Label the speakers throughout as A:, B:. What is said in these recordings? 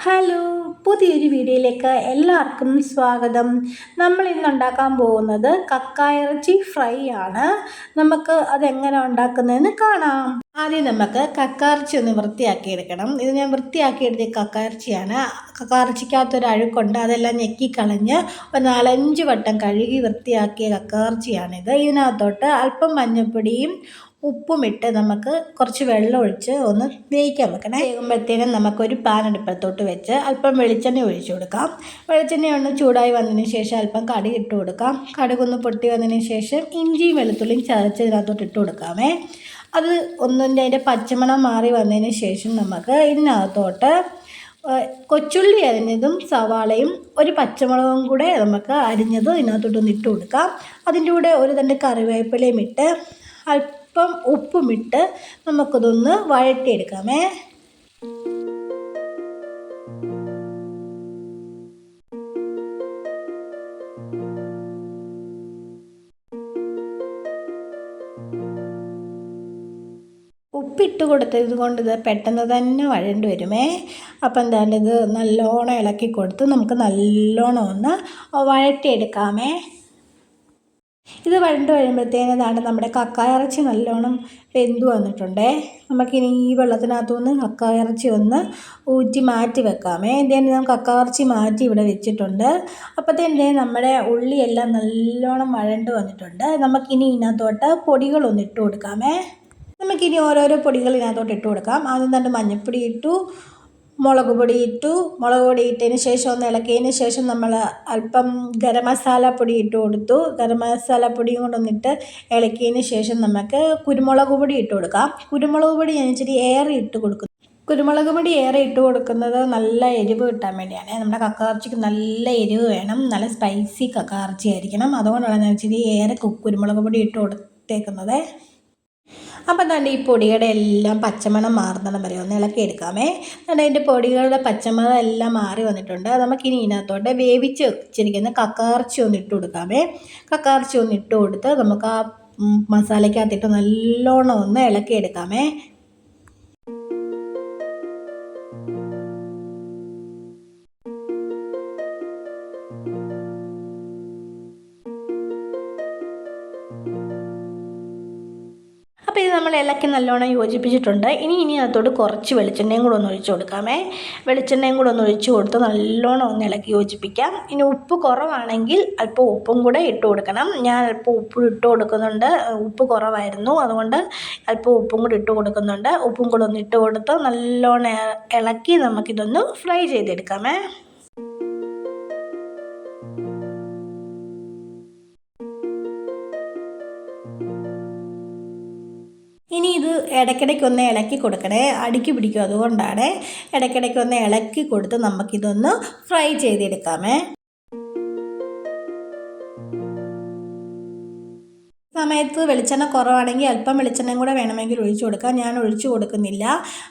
A: Hello പുതിയൊരു വീഡിയോയിലേക്ക് എല്ലാവർക്കും സ്വാഗതം. നമ്മൾ ഇന്ന് ഉണ്ടാക്കാൻ പോകുന്നത് കക്കായിറച്ചി ഫ്രൈ ആണ്. നമുക്ക് അതെങ്ങനെ ഉണ്ടാക്കുന്നതെന്ന് കാണാം. ആദ്യം നമുക്ക് കക്കായിറച്ചി ഒന്ന് വൃത്തിയാക്കി എടുക്കണം ഇത് ഞാൻ വൃത്തിയാക്കി എടുത്ത കക്കായിറച്ചിയാണ് കക്കായിറച്ചിക്കകത്തൊരു അഴുക്കുണ്ട് അതെല്ലാം ഞെക്കിക്കളഞ്ഞ് ഒരു നാലഞ്ച് വട്ടം കഴുകി വൃത്തിയാക്കിയ കക്കായിറച്ചിയാണിത് ഇതിനകത്തോട്ട് അല്പം മഞ്ഞൾപ്പൊടിയും ഉപ്പുമിട്ട് നമുക്ക് കുറച്ച് വെള്ളം ഒഴിച്ച് ഒന്ന് വേവിക്കാൻ വെക്കണേ. വേകുമ്പോഴത്തേനും നമുക്കൊരു പാൻ അടുപ്പത്തോട്ട് വെച്ച് അല്പം വെളിച്ചെണ്ണ ഒഴിച്ചു കൊടുക്കാം. വെളിച്ചെണ്ണ ഒന്ന് ചൂടായി വന്നതിന് ശേഷം അല്പം കടുക് ഇട്ട് കൊടുക്കാം. കടുകൊന്ന് പൊട്ടി വന്നതിന് ശേഷം ഇഞ്ചിയും വെളുത്തുള്ളിയും ചതച്ചതിനകത്തോട്ട് ഇട്ട് കൊടുക്കാമേ. അത് ഒന്നിന്റെ അതിന്റെ പച്ചമണം മാറി വന്നതിന് ശേഷം നമുക്ക് ഇതിനകത്തോട്ട് കൊച്ചുള്ളി അരിഞ്ഞതും സവാളയും ഒരു പച്ചമുളകും കൂടെ നമുക്ക് അരിഞ്ഞത് ഇതിനകത്തോട്ടൊന്ന് ഇട്ട് കൊടുക്കാം. അതിന്റെ കൂടെ ഒരു തണ്ട് കറിവേപ്പിലയും ഇട്ട് അല്പം അല്പം ഉപ്പുമിട്ട് നമുക്കതൊന്ന് വഴറ്റിയെടുക്കാമേ. ഉപ്പിട്ട് കൊടുത്തത് കൊണ്ട് ഇത് പെട്ടെന്ന് തന്നെ വഴണ്ട് വരുമേ. അപ്പം എന്താണ് ഇത് നല്ലോണം ഇളക്കി കൊടുത്ത് നമുക്ക് നല്ലോണം ഒന്ന് വഴറ്റിയെടുക്കാമേ. ഇത് വരണ്ട് കഴിയുമ്പോഴത്തേനും അതാണ് നമ്മുടെ കക്കായ ഇറച്ചി നല്ലോണം വെന്തു വന്നിട്ടുണ്ടേ. നമുക്കിനി ഈ വെള്ളത്തിനകത്തു നിന്ന് കക്കായ ഇറച്ചി ഒന്ന് ഊറ്റി മാറ്റി വെക്കാമേ. ഇതിന് ഞാൻ കക്കായ ഇറച്ചി മാറ്റി ഇവിടെ വെച്ചിട്ടുണ്ട്. അപ്പോഴത്തേന്റെ നമ്മുടെ ഉള്ളിയെല്ലാം നല്ലോണം വഴണ്ട് വന്നിട്ടുണ്ട്. നമുക്കിനി ഇതിനകത്തോട്ട് പൊടികളൊന്ന് ഇട്ട് കൊടുക്കാമേ. നമുക്കിനി ഓരോരോ പൊടികൾ ഇതിനകത്തോട്ട് ഇട്ട് കൊടുക്കാം. ആദ്യം തന്നെ മഞ്ഞൾപ്പൊടി ഇട്ടു. മുളക് പൊടി ഇട്ടു. മുളക് പൊടി ഇട്ടതിന് ശേഷം ഒന്ന് ഇളക്കിയതിന് ശേഷം നമ്മൾ അല്പം ഗരം മസാല പൊടി ഇട്ട് കൊടുത്തു. ഗരം മസാല പൊടിയും കൊണ്ടൊന്നിട്ട് ഇളക്കിയതിന് ശേഷം നമുക്ക് കുരുമുളക് പൊടി ഇട്ട് കൊടുക്കാം. കുരുമുളക് പൊടി ഞാൻ ഇച്ചിരി ഏറെ ഇട്ട് കൊടുക്കും കുരുമുളക് പൊടി ഏറെ ഇട്ട് കൊടുക്കുന്നത് നല്ല എരിവ് കിട്ടാൻ വേണ്ടിയാണ്. നമ്മുടെ കക്കയിറച്ചിക്ക് നല്ല എരിവ് വേണം. നല്ല സ്പൈസി കക്കയിറച്ചി ആയിരിക്കണം അതുകൊണ്ടാണ് ഞാൻ ഇച്ചിരി ഏറെ കുരുമുളക് പൊടി ഇട്ട് കൊടുത്തേക്കുന്നത്. അപ്പം തന്നെ ഈ പൊടിയുടെ എല്ലാം പച്ചമണം മാറുന്നിടം വരെ ഒന്ന് ഇളക്കി എടുക്കാമേ. തന്റെ അതിന്റെ പൊടികളുടെ പച്ചമണം എല്ലാം മാറി വന്നിട്ടുണ്ട്. നമുക്കിനി ഇതിനകത്തോട്ട് വേവിച്ച് വെച്ചിരിക്കുന്ന കക്കാർച്ചി ഒന്ന് ഇട്ട് കൊടുക്കാമേ. കക്കാർച്ചി ഒന്ന് ഇട്ട് കൊടുത്ത് നമുക്ക് ആ മസാലയ്ക്കകത്തിട്ട് നല്ലോണം ഒന്ന് ഇളക്കി എടുക്കാമേ. നമ്മൾ ഇളക്കി നല്ലോണം യോജിപ്പിച്ചിട്ടുണ്ട്. ഇനി ഇനി അതോട് കുറച്ച് വെളിച്ചെണ്ണയും കൂടെ ഒന്ന് ഒഴിച്ച് കൊടുക്കാമേ. വെളിച്ചെണ്ണയും കൂടെ ഒന്ന് ഒഴിച്ച് കൊടുത്ത് നല്ലോണം ഒന്ന് ഇളക്കി യോജിപ്പിക്കാം. ഇനി ഉപ്പ് കുറവാണെങ്കിൽ അല്പം ഉപ്പും കൂടെ ഇട്ട് കൊടുക്കണം. ഞാൻ അല്പം ഉപ്പ് ഇട്ട് കൊടുക്കുന്നുണ്ട്. ഉപ്പ് കുറവായിരുന്നു. അതുകൊണ്ട് അല്പം ഉപ്പും കൂടി ഇട്ട് കൊടുക്കുന്നുണ്ട്. ഉപ്പും കൂടെ ഒന്ന് ഇട്ട് കൊടുത്ത് നല്ലോണം ഇളക്കി നമുക്കിതൊന്ന് ഫ്രൈ ചെയ്തെടുക്കാമേ. ഇനി ഇത് ഇടയ്ക്കിടയ്ക്ക് ഒന്ന് ഇളക്കി കൊടുക്കണേ. അടുക്കി പിടിക്കും. അതുകൊണ്ടാണ് ഇടയ്ക്കിടയ്ക്ക് ഒന്ന് ഇളക്കി കൊടുത്ത് നമുക്കിതൊന്ന് ഫ്രൈ ചെയ്തെടുക്കാമേ. സമയത്ത് വെളിച്ചെണ്ണ കുറവാണെങ്കിൽ അല്പം വെളിച്ചെണ്ണയും കൂടെ വേണമെങ്കിൽ ഒഴിച്ചു കൊടുക്കാം. ഞാൻ ഒഴിച്ചു കൊടുക്കുന്നില്ല.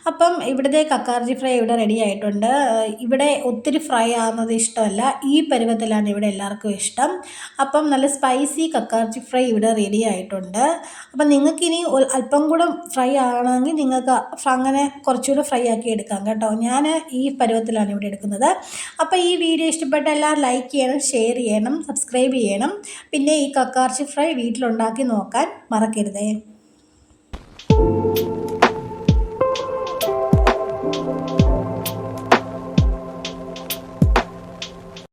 A: അപ്പം ഇവിടുത്തെ കക്കാർജി ഫ്രൈ ഇവിടെ റെഡി ആയിട്ടുണ്ട്. ഇവിടെ ഒത്തിരി ഫ്രൈ ആവുന്നത് ഇഷ്ടമല്ല. ഈ പരുവത്തിലാണ് ഇവിടെ എല്ലാവർക്കും ഇഷ്ടം. അപ്പം നല്ല സ്പൈസി കക്കാർജി ഫ്രൈ ഇവിടെ റെഡി ആയിട്ടുണ്ട്. അപ്പം നിങ്ങൾക്കിനി അല്പം കൂടെ ഫ്രൈ ആകണമെങ്കിൽ നിങ്ങൾക്ക് അങ്ങനെ കുറച്ചുകൂടെ ഫ്രൈ ആക്കി എടുക്കാം കേട്ടോ. ഞാൻ ഈ പരുവത്തിലാണ് ഇവിടെ എടുക്കുന്നത്. അപ്പോൾ ഈ വീഡിയോ ഇഷ്ടപ്പെട്ട എല്ലാവരും ലൈക്ക് ചെയ്യണം ഷെയർ ചെയ്യണം സബ്സ്ക്രൈബ് ചെയ്യണം. പിന്നെ ഈ കക്കാർജി ഫ്രൈ വീട്ടിലുണ്ടാക്കി നോക്കാൻ മറക്കരുതേ.